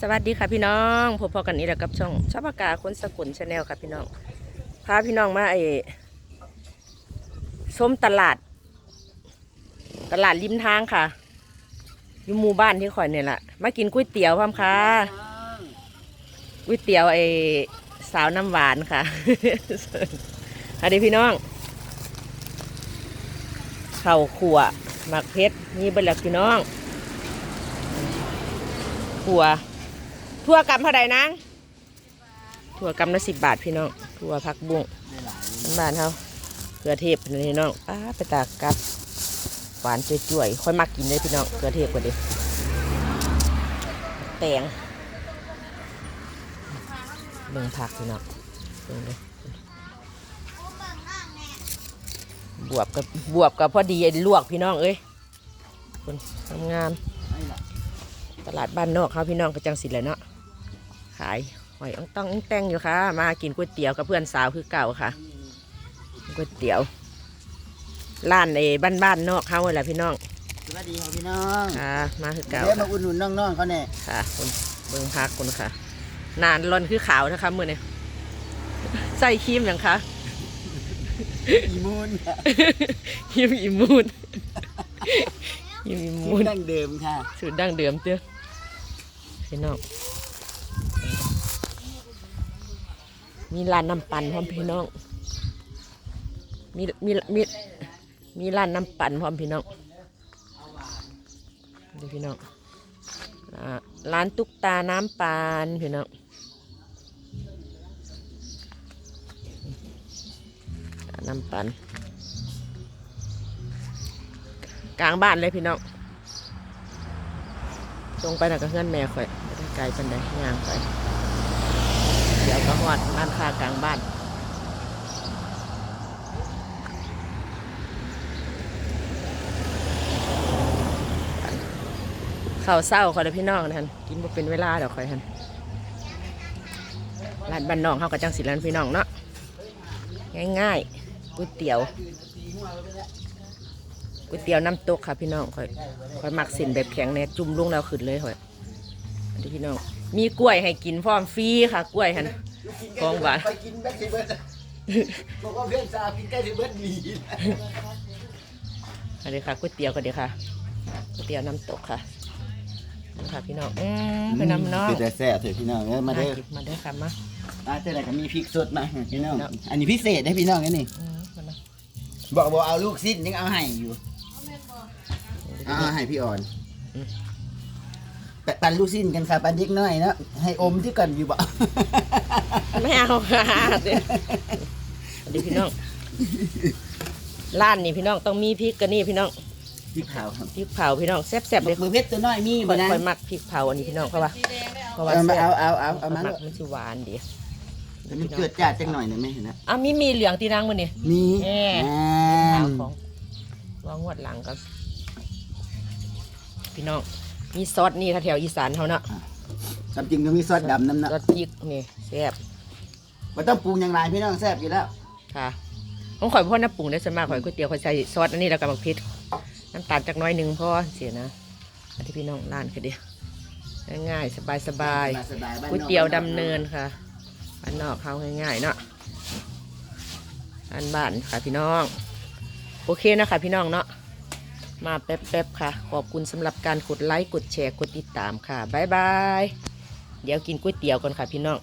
สวัสดีค่ะพี่น้องพบพอกันนี้แหละกับช่องชอบปากกาคนสกุลชาแนลค่ะพี่น้องพาพี่น้องมาไอ้ส้มตลาด ตลาดริมทางค่ะอยู่หมู่บ้านที่ข่อยเนี่ยแหละมากินก๋วยเตี๋ยวพร้อมค่ะก๋วยเตี๋ยวไอ้สาวน้ำหวานค่ะสวัสดีพี่น้องเข้าขัวหมักเพชรนี่เป็นหลักพี่น้องถั่ว ถั่วกำเท่าใดนางถั่วกำละสิบบาทพี่น้องถั่วผักบุ้งบ้านเขาเกลือเทพนี่น้องป้าไปตากกับหวานจ่วยๆค่อยมักกินเลยพี่น้องเกลือเทพกว่าดิแตงเบิ่งผักพี่น้องเบิ่งเลยบวบกับบวบกับพอดีไอ้ลวกพี่น้องเอ้ยคนทำงามๆตลาดบ้านนอกเขาพี่น้องก็จังสิเลยเนาะ ขายหอยอ่องต้องอ่องแตงอยู่ค่ะ มากินก๋วยเตี๋ยวกับเพื่อนสาวคือเก่าค่ะก๋วยเตี๋ยวร้านในบ้านบ้านๆนอกเขาแหละพี่น้องสวัสดีครับพี่น้องค่ะมาคือเก่าเดี๋ยวมาอุดหนุนน้องๆเขาแน่ค่ะคุณเบิ้งพักคุณค่ะ นานรอนคือขาวนะคะมือเนี่ยใส่ครีมอย่างคะอีมูนค่ะครีมอิมูนครีมอิมูนดั้งเดิมค่ะสูตรดั้งเดิมเตี้ยพี่น้อง มีร้านน้ำปั่นพร้อมพี่น้อง มีมีมีมีร้านน้ำปั่นพร้อมพี่น้องดูพี่น้องร้านตุ๊กตาน้ำปั่นพี่น้องน้ำปั่นกลางบ้านเลยพี่น้องตรงไปน่ะก็เพื่อนแม่ข่อยไม่ได้ไกลปันใดย่างไป หอดร้านค้ากลางบ้านข้าวเศร้าขอยเด้อพี่น้องท่านกินบ่เป็นเวลาเดี๋ยวข่อยท่านร้านบ้านนอกเขาก็จังสิร้านพี่น้องเนาะง่ายๆก๋วยเตี๋ยวก๋วยเตี๋ยวน้ำตกค่ะพี่น้องข่อยข่อยหมักส้นแบบแข็งแน่จุ่มลงแล้วขึ้นเลยข่อยอันนี้พี่น้องมีกล้วยให้กินพร้อมฟรีค่ะกล้วยหัน ของหวาน ไปกินแบ็คซิเบิร์ดบอกว่าเพื่อนสาวกินใกล้ซิเบิร์ดดีอันนี้ค่ะก๋วยเตี๋ยวก็เดี๋ยวค่ะก๋วยเตี๋ยวน้ำตกค่ะนี่ค่ะพี่น้องอืมเป็นน้ำน้องเป็นแต่แซ่บเถอะพี่น้องเอ้ยมาเด้อกินมาเด้อค่ะมามาเจออะไรก็มีพริกสดมาพี่น้องเนาะอันนี้พิเศษได้พี่น้องนี่นี่ อืมมาเนาะบอกบอกเอาลูกสิ้นยังเอาให้อยู่เอาเอาให้พี่อ่อนแปะปันลูกสิ้นกันค่ะปันเล็กน้อยเนาะให้อมที่กันอยู่บ่ไม่เอาค่ะเดี๋ยวอันนี้พี่น้องร้านนี่พี่น้องต้องมีพริกกันนี่พี่น้องพริกเผาครับพริกเผาพี่น้องแซ่บๆเลยมือเพชรตัวน้อยมีค่บ่อยนะค่อยมักพริกเผาอันนี้พี่น้องเพราะว่าเพราะว่าเอามาแซ่บเอาเอาเอาเอามามักมันสิหวานดีแต่มันเกิดจากจังหน่อยหนึ่งไหมเห็นนะอะมีมีเหลืองตีนางมันนี่มีแหม่อ่าขาวของว่างวดหลังกันพี่น้อง มีซอสนี่แถวๆอีสานเขาเนาะความจริงก็มีซอสดำน้ำนะซอสพริกนี่แซ่บมันต้องปรุงอย่างไรพี่น้องแซ่บอยู่แล้ว ค่ะผมข่อยพ่อน้ำปรุงได้ส่วนมากข่อยก๋วยเตี๋ยวข่อยใส่ซอสอันนี้แล้วก็บักพริกน้ำตาลจากหน้อยหนึ่งพอเสียนะอันที่พี่น้องร้านคือเดียวง่ายๆสบายสบายๆก๋วยเตี๋ยวดำเนินค่ะบ้านนอกเขาง่ายๆเนาะอันบ้านค่ะพี่น้อง โอเคนะคะพี่น้องเนาะ มาแป๊บๆค่ะ ขอบคุณสำหรับการกดไลค์ กดแชร์ กดติดตามค่ะ บ๊ายบาย เดี๋ยวกินก๋วยเตี๋ยวก่อนค่ะพี่น้อง